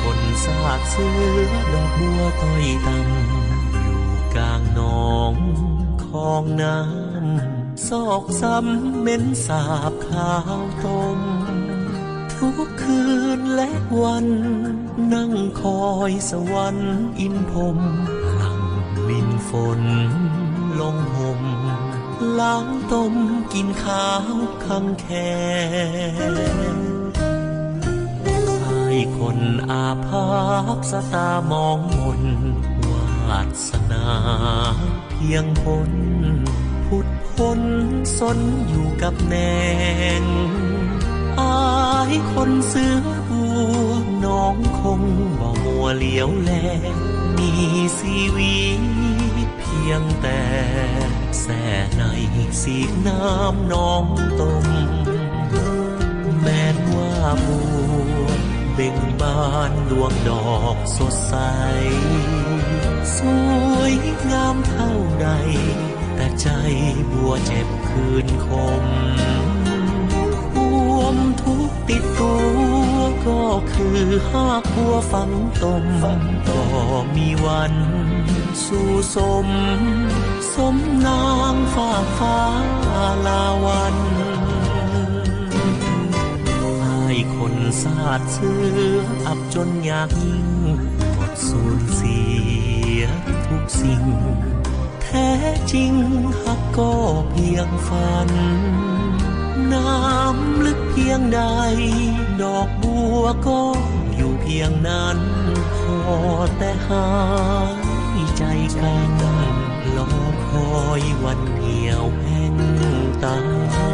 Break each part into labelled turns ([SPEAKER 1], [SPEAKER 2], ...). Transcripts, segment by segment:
[SPEAKER 1] คนสาดเสือดอกบัวต้อยตำอยู่กลางหนองของน้ำซอกซ้ำเหม็นสาบขาวต้มทุกคืนและวัน นั่งคอยสวรรค์อินพรมหลังลินฝนลงห่มล้างต้มกินข้าวคังแคให้ค นอาภัพสตามองมนวาสนาเพียงพ้นพุดพ้นสนอยู่กับแนง อายคนเสือบัวน้องคงบ่มัวเหลียวแล มีชีวิตเพียงแต่แส่ในสีน้ำน้องตมแม้นว่าบัว บ่งบานดวงดอกสดใส สวยงามเท่าใด แต่ใจบัวเจ็บคืนคมควมทุกติดตัวก็คือหากบัวฝังตมก็มีวัน สู่สม สมนางฟ้าฟ้าลาวัน สาดเสืออับจนอยากยิ่งหมดสูญเสียทุกสิ่ง แท้จริงหักก็เพียงฝัน น้ำลึกเพียงใด ดอกบัวก็อยู่เพียงนั้น พอแต่หายใจกันรอคอยวันเหี่ยวแห้งตาย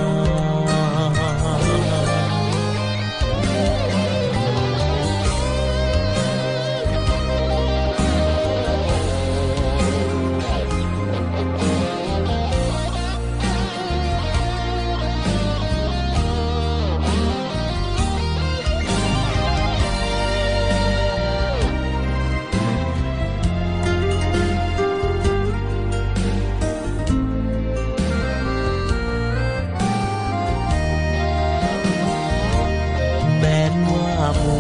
[SPEAKER 1] นว่าบั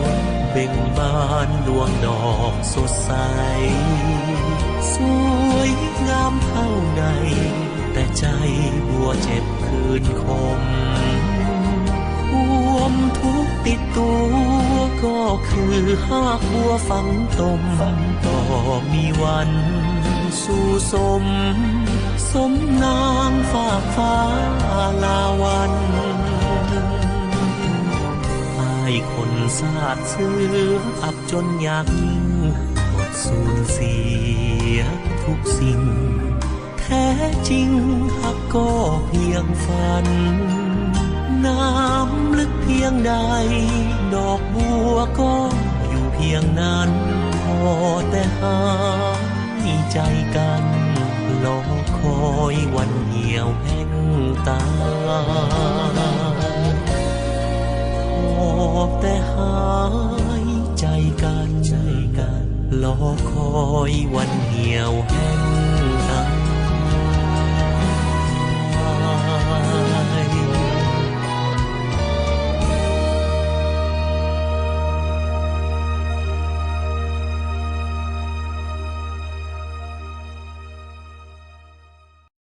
[SPEAKER 1] วเบ่งบานดวงดอกสดใส สวยงามเท่าใด แต่ใจบัวเจ็บคืนคมควมทุกติดตัวก็คือหากบัวฝังตมก็มีวันสู่สม สมนางฝากฟ้าลาวัน อายคนสาดเสืออับจนอยากยิ่งหมดสูญเสียทุกสิ่ง แท้จริงหักก็เพียงฝัน น้ำลึกเพียงใด ดอกบัวก็อยู่เพียงนั้นพอแต่หายใจกันรอคอยวันเหี่ยวแห้งตา บแต่หายใจกันใจกันรอคอยวันเหี่ยวแห้ง